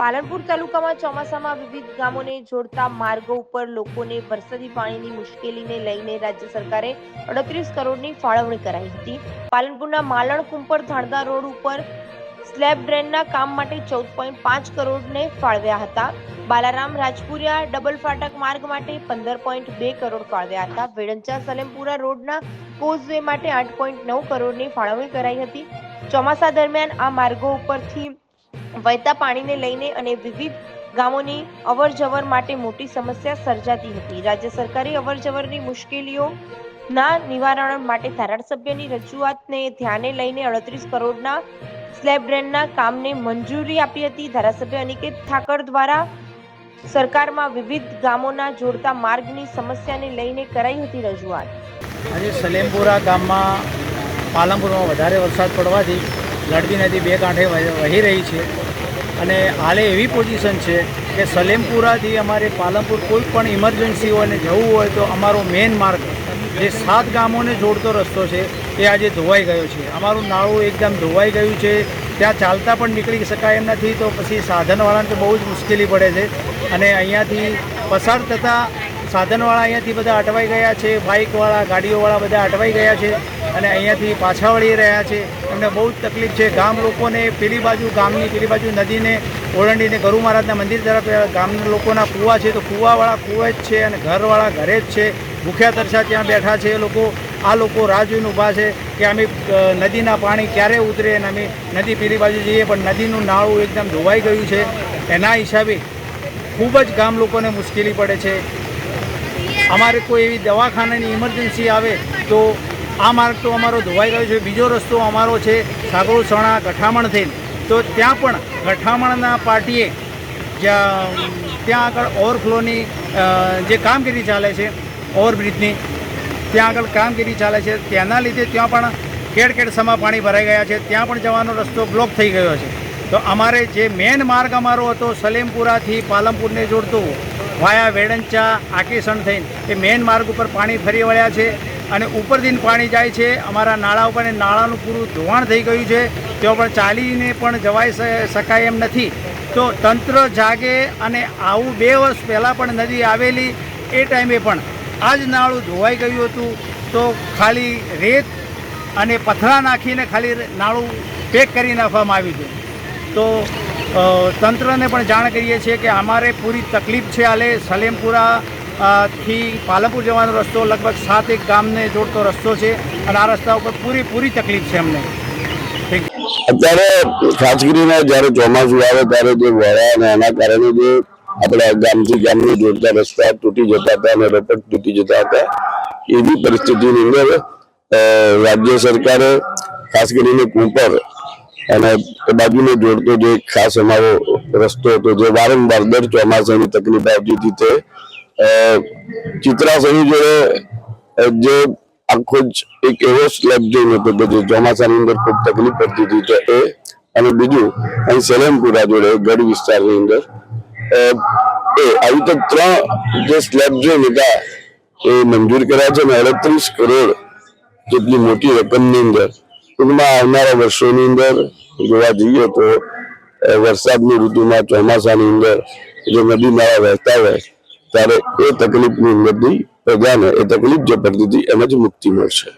પાલનપુર તાલુકામાં ચોમાસામાં વિવિધ ગામોને જોડતા માર્ગો ઉપર લોકોને વરસાદી પાણીની મુશ્કેલીને લઈને રાજ્ય સરકારે અડત્રીસ કરોડની ફાળવણી કરાઈ હતી. પાલનપુરના માલણ કુંપર ધાણદા રોડ ઉપર સ્લેબ ડ્રેનના કામ માટે ચૌદ પોઈન્ટ પાંચ કરોડને ફાળવ્યા હતા. બાલારામ રાજપુરિયા ડબલ ફાટક માર્ગ માટે પંદર પોઈન્ટ બે કરોડ ફાળવ્યા હતા. વેડંચા સલેમપુરા રોડના કોઝવે માટે આઠ પોઈન્ટ નવ કરોડની ફાળવણી કરાઈ હતી. ચોમાસા દરમિયાન આ માર્ગો ઉપરથી વહેતા પાણીને લઈને અને વિવિધ ગામોની અવર જવર માટે મોટી સમસ્યા સર્જાતી હતી. રાજ્ય સરકારે અવર જવરની મુશ્કેલીઓ ના નિવારણ માટે ધારાસભ્યની રજૂઆતને ધ્યાને લઈને અડત્રીસ કરોડના સ્લેબ ડ્રેનના કામને મંજૂરી આપી હતી. ધારાસભ્ય અનિકેત ઠાકર દ્વારા સરકારમાં વિવિધ ગામોના જોડતા માર્ગની સમસ્યાને લઈને કરાઈ હતી રજૂઆત. આજે સલેમપુરા ગામમાં પાલનપુરમાં વધારે વરસાદ પડવાથી લડબી નદી બે કાંઠે વહી વહી રહી છે. અને હાલે એવી પોઝિશન છે કે સલેમપુરાથી અમારે પાલનપુર કોઈ પણ ઇમરજન્સી હોય ને જવું હોય તો અમારો મેઇન માર્ગ જે સાત ગામોને જોડતો રસ્તો છે એ આજે ધોવાઈ ગયો છે. અમારું નાળું એકદમ ધોવાઈ ગયું છે. ત્યાં ચાલતા પણ નીકળી શકાય એમ નથી તો પછી સાધનવાળાને તો બહુ જ મુશ્કેલી પડે છે. અને અહીંયાથી પસાર થતાં સાધનવાળા અહીંયાથી બધા અટવાઈ ગયા છે, બાઇકવાળા, ગાડીઓવાળા બધા અટવાઈ ગયા છે અને અહીંયાથી પાછા વળી રહ્યા છે. એમને બહુ જ તકલીફ છે. ગામ લોકોને પેલી બાજુ ગામની, પેલી બાજુ નદીને ઓળંડીને ગરુ મહારાજના મંદિર તરફ ગામના લોકોના કૂવા છે. તો કૂવાવાળા કૂવા જ છે અને ઘરવાળા ઘરે જ છે. ભૂખ્યા તરસા ત્યાં બેઠા છે એ લોકો. આ લોકો રાહ જોઈને ઊભા છે કે અમે નદીના પાણી ક્યારે ઉતરે અને અમે નદી પેલી બાજુ જઈએ. પણ નદીનું નાળું એકદમ ધોવાઈ ગયું છે. એના હિસાબે ખૂબ જ ગામ લોકોને મુશ્કેલી પડે છે. અમારે કોઈ એવી દવાખાનાની ઇમરજન્સી આવે તો આ માર્ગ તો અમારો ધોવાઈ ગયો છે. બીજો રસ્તો અમારો છે સાગરો સણા ગઠામણ થઈને. તો ત્યાં પણ ગઠામણના પાર્ટીએ જ્યાં, ત્યાં આગળ ઓવરફ્લોની જે કામગીરી ચાલે છે ઓવરબ્રિજની ત્યાં આગળ કામગીરી ચાલે છે. તેના લીધે ત્યાં પણ કેડ સમા પાણી ભરાઈ ગયા છે. ત્યાં પણ જવાનો રસ્તો બ્લોક થઈ ગયો છે. તો અમારે જે મેન માર્ગ અમારો હતો, સલેમપુરાથી પાલમપુરને જોડતો વાયા વેડંચા આકેસણ થઈને. એ મેન માર્ગ ઉપર પાણી ફરી વળ્યા છે અને ઉપરથી પાણી જાય છે. અમારા નાળા ઉપર નાળાનું પૂરું ધોવાણ થઈ ગયું છે. તેઓ પણ ચાલીને પણ જવાઈ શકાય એમ નથી. તો તંત્ર જાગે અને આવું બે વર્ષ પહેલાં પણ નદી આવેલી. એ ટાઈમે પણ આ જ નાળું ધોવાઈ ગયું હતું. તો ખાલી રેત અને પથરા નાખીને ખાલી નાળું પેક કરી નાખવામાં આવ્યું હતું તો તંત્રને પણ જાણ કરીએ છીએ કે અમારે પૂરી તકલીફ છે હાલે. સલેમપુરા થી પાલનપુર જવાનો રસ્તો લગભગ સાત એક ગામને જોડતો રસ્તો છે અને આ રસ્તા ઉપર પૂરી પૂરી તકલીફ છે અમને. અત્યારે ખાસ કરીને જ્યારે ચોમાસું આવે ત્યારે જે વડા અને એના કારણે જે આપણા ગામથી ગામની જોડતા રસ્તા તૂટી જતા હતા અને રપટ તૂટી જતા હતા, એવી પરિસ્થિતિની અંદર રાજ્ય સરકારે ખાસ કરીને કુંપર અને બાજુને જોડતો જે ખાસ અમારો રસ્તો હતો, જે વારંવાર દર ચોમાસાની તકલીફ આવતી હતી તે ચિત્રાસની જોડે જે આખો જ એક એવો સ્લેબ જોઈને હતો જે ચોમાસાની અંદર ખૂબ તકલીફ પડતી હતી તો એ અને બીજું, અહીં સેલેમપુરા જોડે, ગઢ વિસ્તારની અંદર એ આવી તો ત્રણ જે સ્લેબ જોઈને હતા, એ મંજૂર કર્યા છે અને અડત્રીસ કરોડ જેટલી મોટી રકમની અંદર, ટૂંકમાં આવનારા વર્ષોની અંદર જોવા જઈએ તો વરસાદની ઋતુમાં ચોમાસાની અંદર જે નદી નાળા વહેતા હોય, ત્યારે એ તકલીફની અંદરથી પ્રજાને એ તકલીફ જે પડતી હતી એમાંથી મુક્તિ મળશે.